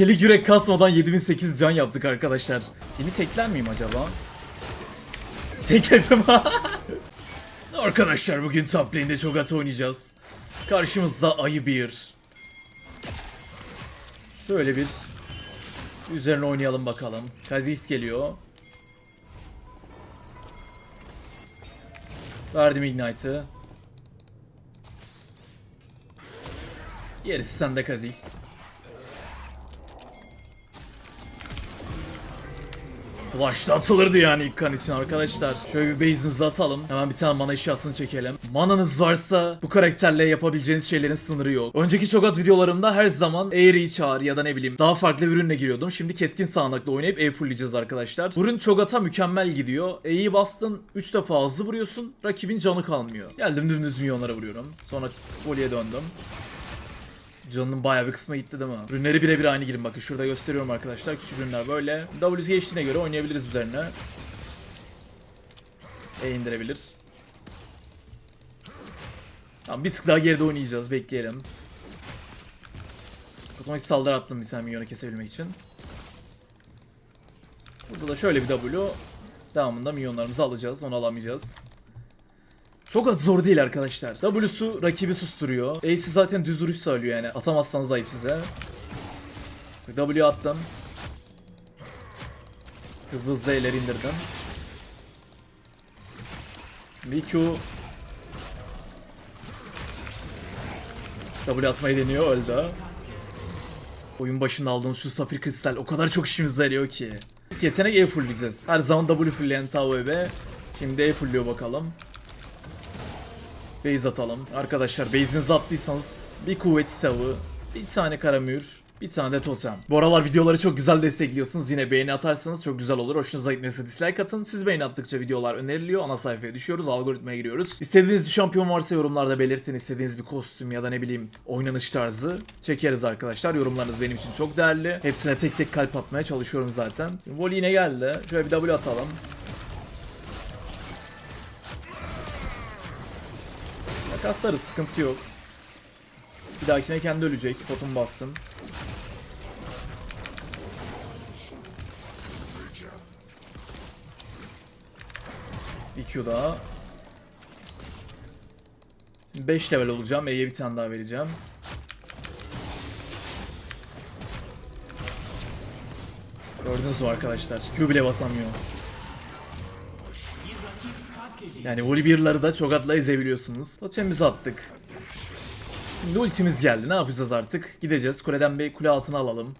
Çelik yürek kasmadan 7800 can yaptık arkadaşlar. Yeni tekler miyim acaba? Tekledim ha. arkadaşlar bugün top lane'de çok at oynayacağız. Karşımızda ayı bir. Şöyle bir üzerine oynayalım bakalım. Kazix geliyor. Verdim Ignite'ı. Gerisi sende Kazix. Flash'ta atılırdı yani ilk kan için arkadaşlar. Şöyle bir base'imizi atalım. Hemen bir tane mana eşyasını çekelim. Mananız varsa bu karakterle yapabileceğiniz şeylerin sınırı yok. Önceki Çogat videolarımda her zaman Aerie çağır ya da ne bileyim daha farklı bir ürünle giriyordum. Şimdi keskin sağanakla oynayıp E fullleyeceğiz arkadaşlar. Ürün Çogat'a mükemmel gidiyor. E'yi bastın 3 defa hızlı vuruyorsun. Rakibin canı kalmıyor. Geldim dümdüz milyonlara vuruyorum. Sonra voleye döndüm. Canının bayağı bir kısmı gitti değil mi? Ürünleri birebir aynı girin bakın şurada gösteriyorum arkadaşlar küçük ürünler böyle. W geçtiğine göre oynayabiliriz üzerine. E indirebilir. Tamam bir tık daha geride oynayacağız bekleyelim. Otomatik saldırı attım bir saniye milyonu kesebilmek için. Burada da şöyle bir W. Devamında milyonlarımızı alacağız onu alamayacağız. Çok zor değil arkadaşlar. W'su rakibi susturuyor. Ace'i zaten düz duruş sağlıyor yani. Atamazsanız ayıp size. W attım. Hızlı hızlı ileri indirdim. Bir Q. W atmayı deniyor öldü. Oyun başında aldığımız şu safir kristal o kadar çok işimize yarıyor ki. Yetenek E fullleyeceğiz. Her zaman W fullleyen Tao Şimdi E fullliyor bakalım. Base atalım. Arkadaşlar base'inizi attıysanız bir kuvvet kitabı, bir tane karamür, bir tane de totem. Bu aralar videoları çok güzel destekliyorsunuz. Yine beğeni atarsanız çok güzel olur. Hoşunuza gitmesi dislike atın. Siz beğeni attıkça videolar öneriliyor. Ana sayfaya düşüyoruz. Algoritmaya giriyoruz. İstediğiniz bir şampiyon varsa yorumlarda belirtin. İstediğiniz bir kostüm ya da ne bileyim oynanış tarzı çekeriz arkadaşlar. Yorumlarınız benim için çok değerli. Hepsine tek tek kalp atmaya çalışıyorum zaten. Voli yine geldi. Şöyle bir W atalım. Makaslarız sıkıntı yok. Bir dahakine kendi ölecek. Potum bastım. Bir Q daha. 5 level olacağım. E'ye bir tane daha vereceğim. Gördünüz mü arkadaşlar? Q bile basamıyor. Yani Volibear'ları da çok atla ezebiliyorsunuz. Totemimizi attık. Şimdi ultimiz geldi. Ne yapacağız artık? Gideceğiz. Kuleden bir kule altına alalım.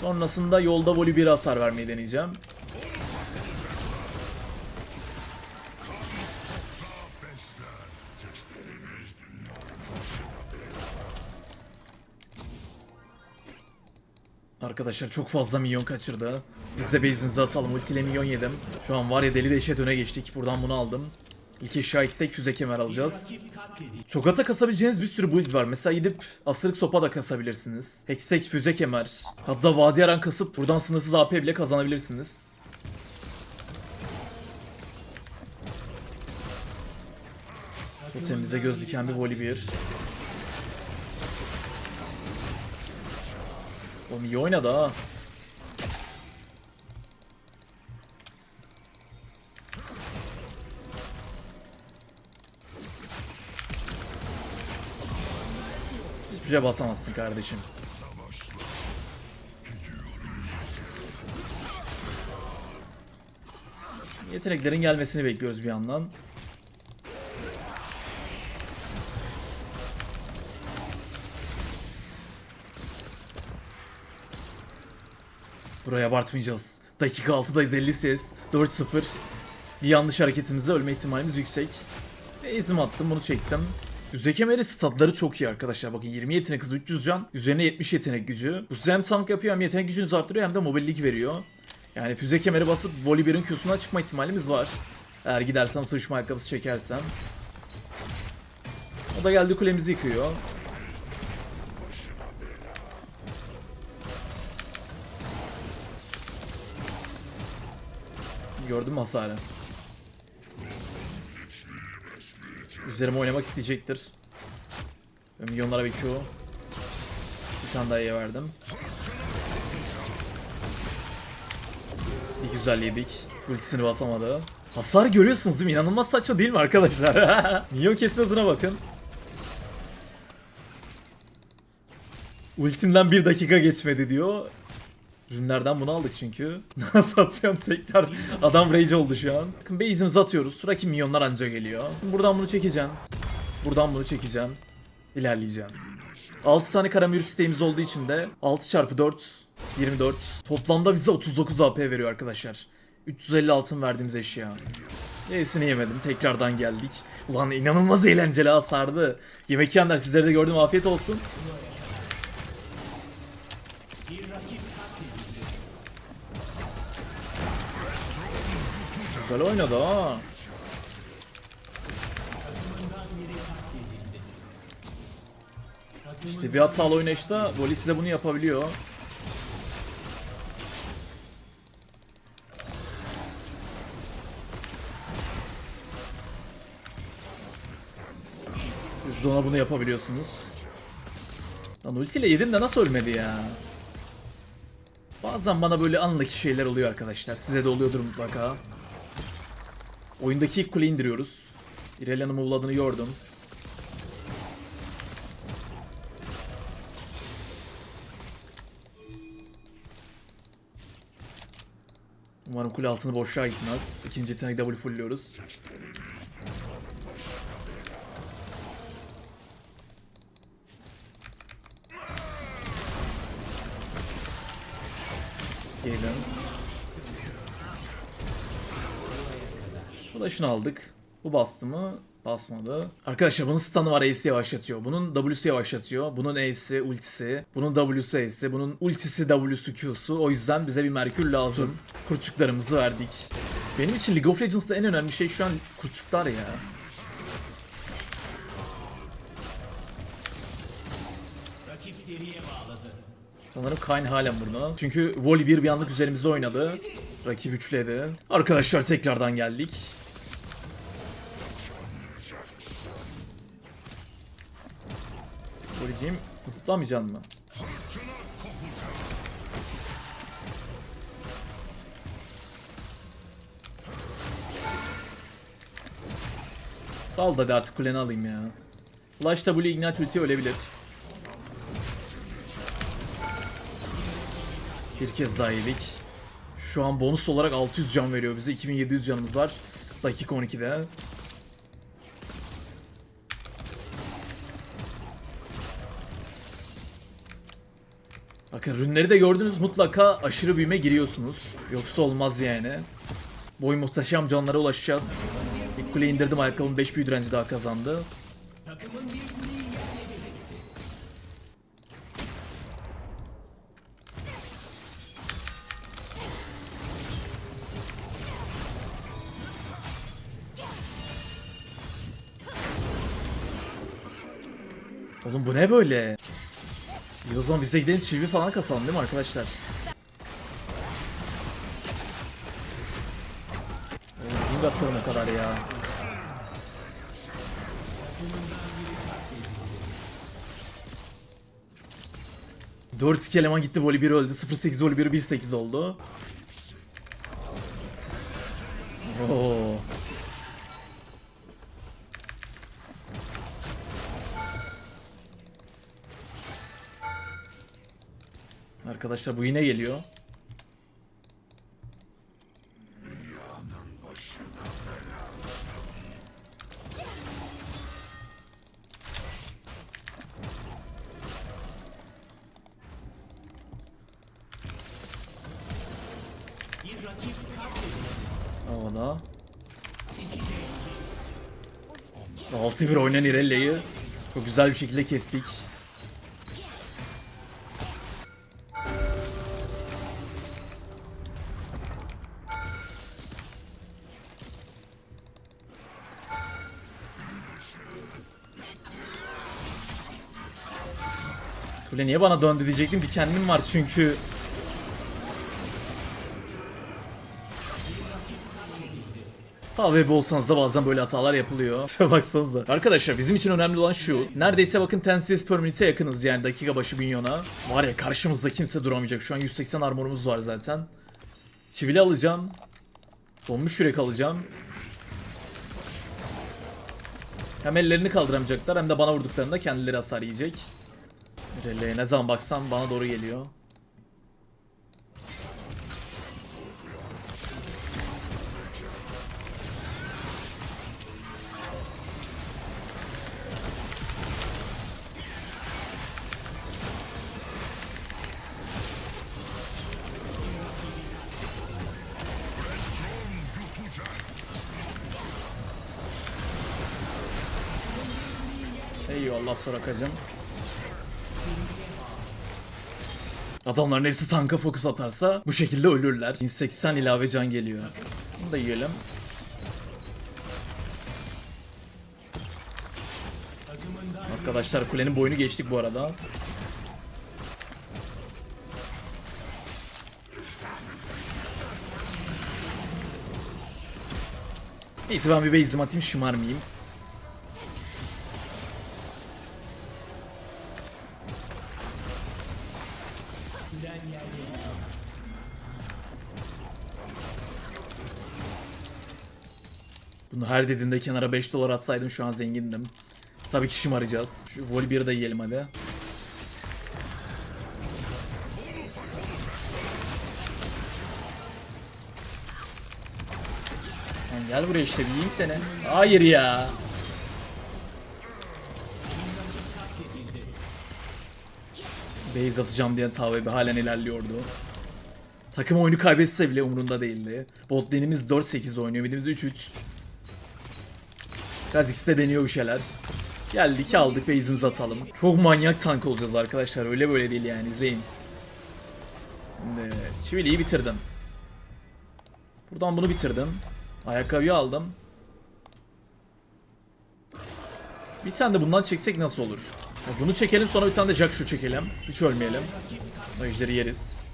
Sonrasında yolda Volibear'a hasar vermeyi deneyeceğim. Arkadaşlar çok fazla milyon kaçırdı. Biz de base'imizi atalım. Ultiyle milyon yedim. Şu an var ya deli deşe döne geçtik. Buradan bunu aldım. İlk eşya X'te füze kemer alacağız. Çok ata kasabileceğiniz bir sürü build var. Mesela gidip asırık sopa da kasabilirsiniz. Hextech füze kemer. Hatta vadi aran kasıp buradan sınırsız AP bile kazanabilirsiniz. Totemimize göz diken bir Volibear. Oğlum iyi oynadı ha. Hiçbir şey basamazsın kardeşim. Yeteneklerin gelmesini bekliyoruz bir yandan. Buraya abartmayacağız. Dakika 6'dayız 50 ses. 4-0. Bir yanlış hareketimizde ölme ihtimalimiz yüksek. Ve izim attım bunu çektim. Düzey kemeri statları çok iyi arkadaşlar. Bakın 20 yetenek hızı 300 can. Üzerine 70 yetenek gücü. Bu hem tank yapıyor hem yetenek gücünüzü arttırıyor hem de mobillik veriyor. Yani füze kemeri basıp Volibear'ın Q'suna çıkma ihtimalimiz var. Eğer gidersem sıçma ayakkabısı çekersem. O da geldi kulemizi yıkıyor. Gördüm hasarı. Üzerime oynamak isteyecektir. Milyonlara bir Bir tane daha verdim. Bir güzel yedik. Ultisini basamadı. Hasar görüyorsunuz değil mi? İnanılmaz saçma değil mi arkadaşlar? Milyon kesme hızına bakın. Ultimden bir dakika geçmedi diyor. Ürünlerden bunu aldık çünkü. Nasıl atıyorum tekrar. Adam rage oldu şu an. Bakın base'imizi atıyoruz. Rakip minyonlar anca geliyor. Buradan bunu çekeceğim. Buradan bunu çekeceğim. İlerleyeceğim. 6 tane karamür isteğimiz olduğu için de 6 çarpı 4 24. Toplamda bize 39 AP veriyor arkadaşlar. 350 altın verdiğimiz eşya. Neyesini yemedim. Tekrardan geldik. Ulan inanılmaz eğlenceli ha. Yemek yiyenler sizlere de gördüm afiyet olsun. Güzel oynadı ha. İşte bir hatalı oynayışta Voli size bunu yapabiliyor. Siz de ona bunu yapabiliyorsunuz. Lan ultiyle yedin de nasıl ölmedi ya? Bazen bana böyle anlaki şeyler oluyor arkadaşlar. Size de oluyordur mutlaka. Oyundaki ilk kule indiriyoruz. İrelia'nın move'ladığını gördüm. Umarım kule altını boşluğa gitmez. İkinci yetenek W fullliyoruz. Flash'ını aldık. Bu bastı mı? Basmadı. Arkadaşlar bunun stun'ı var Ace'i yavaşlatıyor. Bunun W'si yavaşlatıyor. Bunun Ace'i, ultisi. Bunun W'si Ace'i. Bunun ultisi, W'su, Q'su. O yüzden bize bir Merkür lazım. Kurçuklarımızı verdik. Benim için League of Legends'da en önemli şey şu an kurçuklar ya. Sanırım Kayn halen burada. Çünkü Voli bir bir anlık üzerimize oynadı. Rakip üçledi. Arkadaşlar tekrardan geldik. Voli'ciğim zıplamayacaksın mı? Sal da hadi artık kuleni alayım ya. Flash W Ignite ulti ölebilir. Bir kez daha yedik. Şu an bonus olarak 600 can veriyor bize. 2700 canımız var. Dakika 12'de. Bakın rünleri de gördünüz mutlaka aşırı büyüme giriyorsunuz. Yoksa olmaz yani. Boy muhteşem canlara ulaşacağız. İlk kule indirdim ayakkabım 5 büyü direnci daha kazandı. Oğlum bu ne böyle? İyi o zaman biz de gidelim çivi falan kasalım değil mi arkadaşlar? Oğlum ping atıyorum o kadar ya. Dört iki eleman gitti voli 1 öldü 08 voli 1 1-8 oldu. Arkadaşlar bu yine geliyor. Havada. 6-1 oynayan Irelia'yı çok güzel bir şekilde kestik. Kule niye bana döndü diyecektim dikenlim var çünkü. Tabi olsanız da bazen böyle hatalar yapılıyor. Baksanıza. Arkadaşlar bizim için önemli olan şu. Neredeyse bakın 10 CS per minute'e yakınız yani dakika başı minyona. Var ya karşımızda kimse duramayacak. Şu an 180 armorumuz var zaten. Çivili alacağım. Donmuş yürek alacağım. Hem ellerini kaldıramayacaklar hem de bana vurduklarında kendileri hasar yiyecek. Rele ne zaman baksam bana doğru geliyor. Eyvallah Sorakacım. Adamların hepsi tanka fokus atarsa bu şekilde ölürler. 1080 ilave can geliyor. Bunu da yiyelim. Arkadaşlar kulenin boyunu geçtik bu arada. Neyse ben bir base'im atayım şımarmayayım. Her dediğinde kenara 5 dolar atsaydım şu an zengindim. Tabii ki şımaracağız. Şu vol 1'i de yiyelim hadi. Lan gel buraya işte bir yiyeyim seni. Hayır ya. Base atacağım diye Tavebe halen ilerliyordu. Takım oyunu kaybetse bile umurunda değildi. Bot lane'imiz 4-8 oynuyor, midimiz 3-3. Kha'Zix de deniyor bir şeyler. Geldik aldık base'imizi atalım. Çok manyak tank olacağız arkadaşlar. Öyle böyle değil yani izleyin. Şimdi Chivili'yi bitirdim. Buradan bunu bitirdim. Ayakkabıyı aldım. Bir tane de bundan çeksek nasıl olur? Bunu çekelim sonra bir tane de Jackshu çekelim. Hiç ölmeyelim. Ejderi yeriz.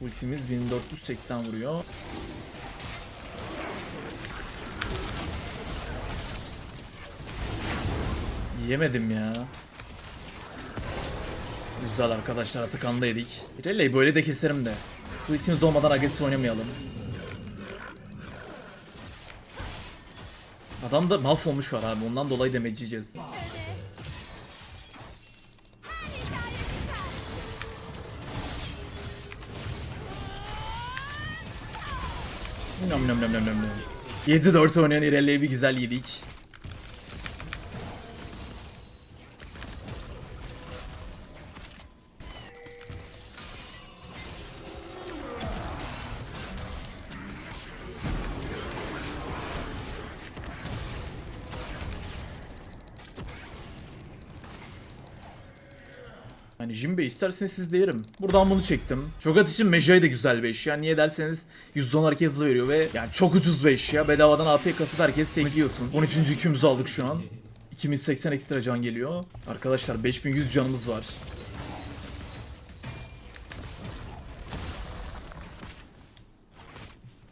Ultimiz 1480 vuruyor. Yemedim ya. Güzel arkadaşlar Atakan'da yedik. Rally'yi böyle de keserim de. Bu itimiz olmadan agresif oynamayalım. Adam da mahvolmuş var abi ondan dolayı damage yiyeceğiz. Nom nom nom nom nom nom. 7-4 oynayan İrelli'yi bir güzel yedik. Hani Jimbe isterseniz siz de yerim. Buradan bunu çektim. Çogat için Mejai de güzel bir eşya. Niye derseniz %10 hareket hızı veriyor ve yani çok ucuz bir eşya. Bedavadan AP kasıp herkes tekliyorsun. 13. yükümüzü aldık şu an. 2080 ekstra can geliyor. Arkadaşlar 5100 canımız var.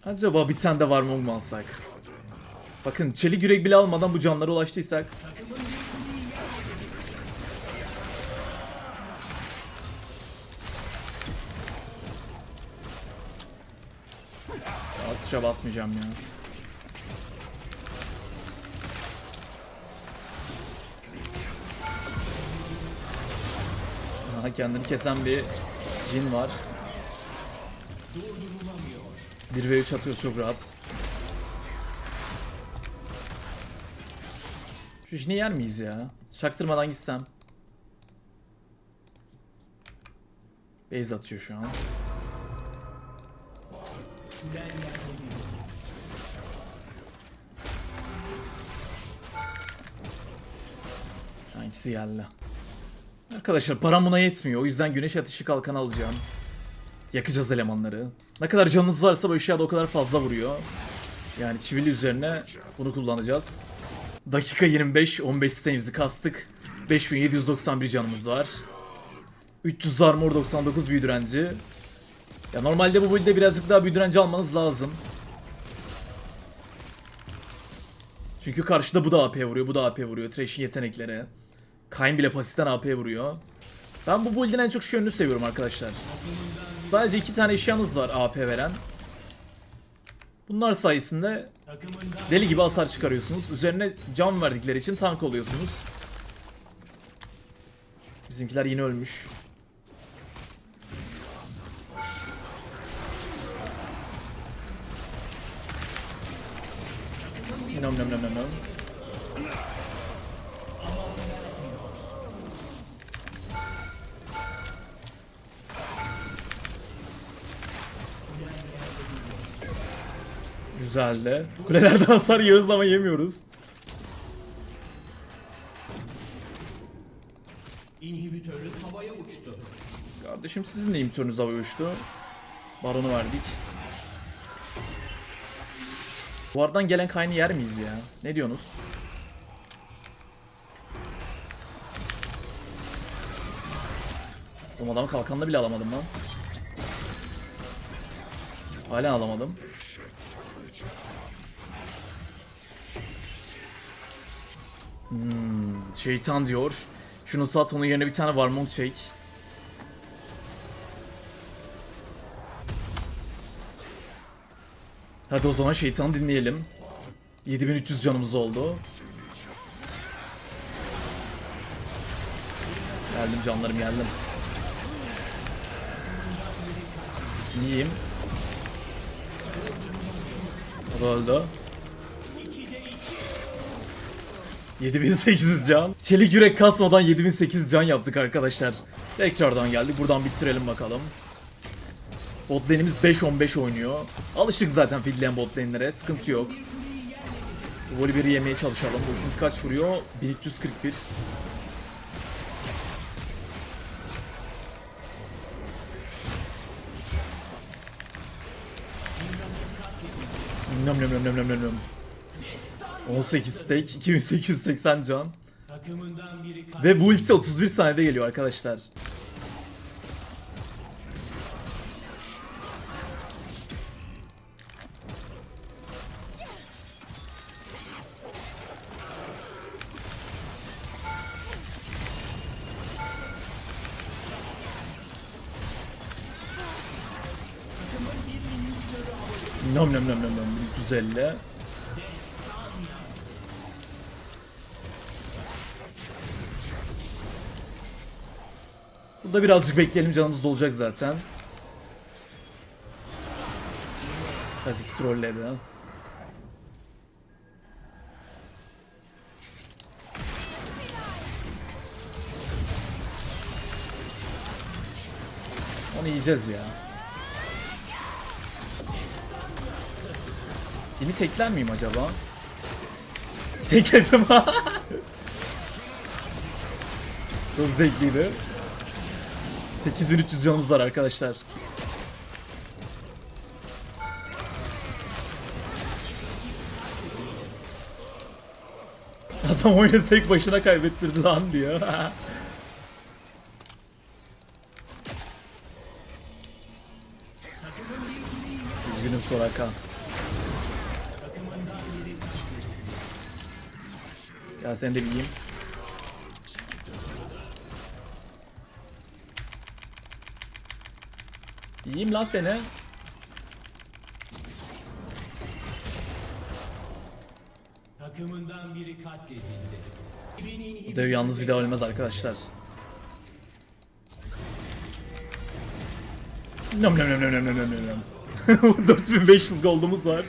Acaba bir tane de var mı alsak? Bakın çelik yürek bile almadan bu canlara ulaştıysak Asça basmayacağım ya. Aha kendini kesen bir cin var. 1 ve 3 atıyor çok rahat. Şu jini yer miyiz ya? Çaktırmadan gitsem. Base atıyor şu an. Hangisi geldi? Arkadaşlar param buna yetmiyor. O yüzden güneş ateşi kalkan alacağım. Yakacağız elemanları. Ne kadar canınız varsa bu eşya da o kadar fazla vuruyor. Yani çivili üzerine bunu kullanacağız. Dakika 25, 15 stamimizi kastık. 5791 canımız var. 300 armor 99 büyü direnci. Ya normalde bu build'de birazcık daha büyü direnci almanız lazım. Çünkü karşıda bu da AP vuruyor, bu da AP vuruyor. Thresh'in yetenekleri. Kayn bile pasiften AP vuruyor. Ben bu build'in en çok şu yönünü seviyorum arkadaşlar. Sadece iki tane eşyanız var AP veren. Bunlar sayesinde deli gibi hasar çıkarıyorsunuz. Üzerine can verdikleri için tank oluyorsunuz. Bizimkiler yine ölmüş. Nam nam nam nam nam. Güzeldi. Kulelerden hasar yiyoruz ama yemiyoruz. İnhibitörü havaya uçtu. Kardeşim sizin de imitörünüz havaya uçtu. Baronu verdik. Duvardan gelen kaynı yer miyiz ya? Ne diyorsunuz? Oğlum adamı kalkanla bile alamadım lan. Hala alamadım. Hmm, şeytan diyor. Şunu sat onun yerine bir tane varmont çek. Hadi o zaman şeytanı dinleyelim. 7300 canımız oldu. Geldim canlarım geldim. İyiyim. O da öldü. 7800 can. Çelik yürek kasmadan 7800 can yaptık arkadaşlar. Tekrardan geldik. Buradan bitirelim bakalım. Bot lane'imiz 5-15 oynuyor. Alıştık zaten fidleyen bot lane'lere. Sıkıntı yok. Voli 1'i yemeye çalışalım. Ultimiz kaç vuruyor? 1341. Nam nam nam nam nam nam nam. 18 stack, 2880 can. Ve bu ulti 31 saniyede geliyor arkadaşlar. Nam nam nam nam nam 350. Burada birazcık bekleyelim canımız dolacak zaten. Kha'Zix trolledi. Onu yiyeceğiz ya. Yeni tekler miyim acaba? Tekledim ha. Çok zevkliydi. 8300 canımız var arkadaşlar. Adam oyunu tek başına kaybettirdi lan diyor. Üzgünüm Soraka. Ya sen de bir yiyeyim. Lan seni. takımından biri katledildi. Bu dev yalnız bir daha ölmez arkadaşlar. Nam nam nam nam nam nam nam. 4500 gold'umuz var.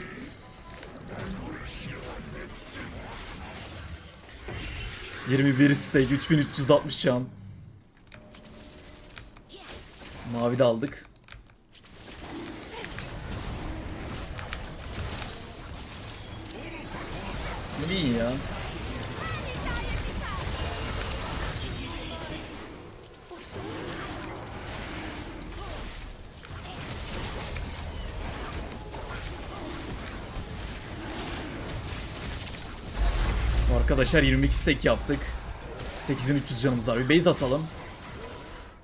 ...21 stake, 3360 can. Mavi de aldık. İyi ya. Arkadaşlar 22 stack yaptık. 8300 canımız var. Bir base atalım.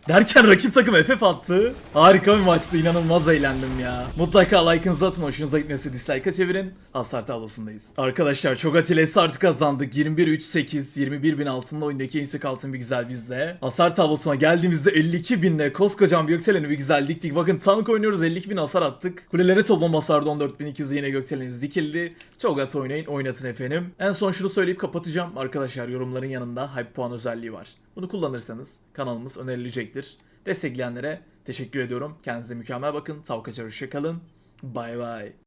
Derken rakip takım FF attı. Harika bir maçtı. inanılmaz eğlendim ya. Mutlaka like'ınızı atın. Hoşunuza gitmesi dislike'a çevirin. Hasar tablosundayız. Arkadaşlar çok atile artı kazandık. 21-3-8. 21 bin altında oyundaki en yüksek altın bir güzel bizde. Hasar tablosuna geldiğimizde 52 binle koskocaman bir gökdeleni bir güzel diktik. Bakın tank oynuyoruz 52 bin hasar attık. Kulelere toplam hasarda 14.200 yine gökdelenimiz dikildi. Çok at oynayın oynatın efendim. En son şunu söyleyip kapatacağım. Arkadaşlar yorumların yanında hype puan özelliği var. Bunu kullanırsanız kanalımız önerilecektir. Destekleyenlere teşekkür ediyorum. Kendinize mükemmel bakın. Tav kaçar hoşça kalın. Bay bay.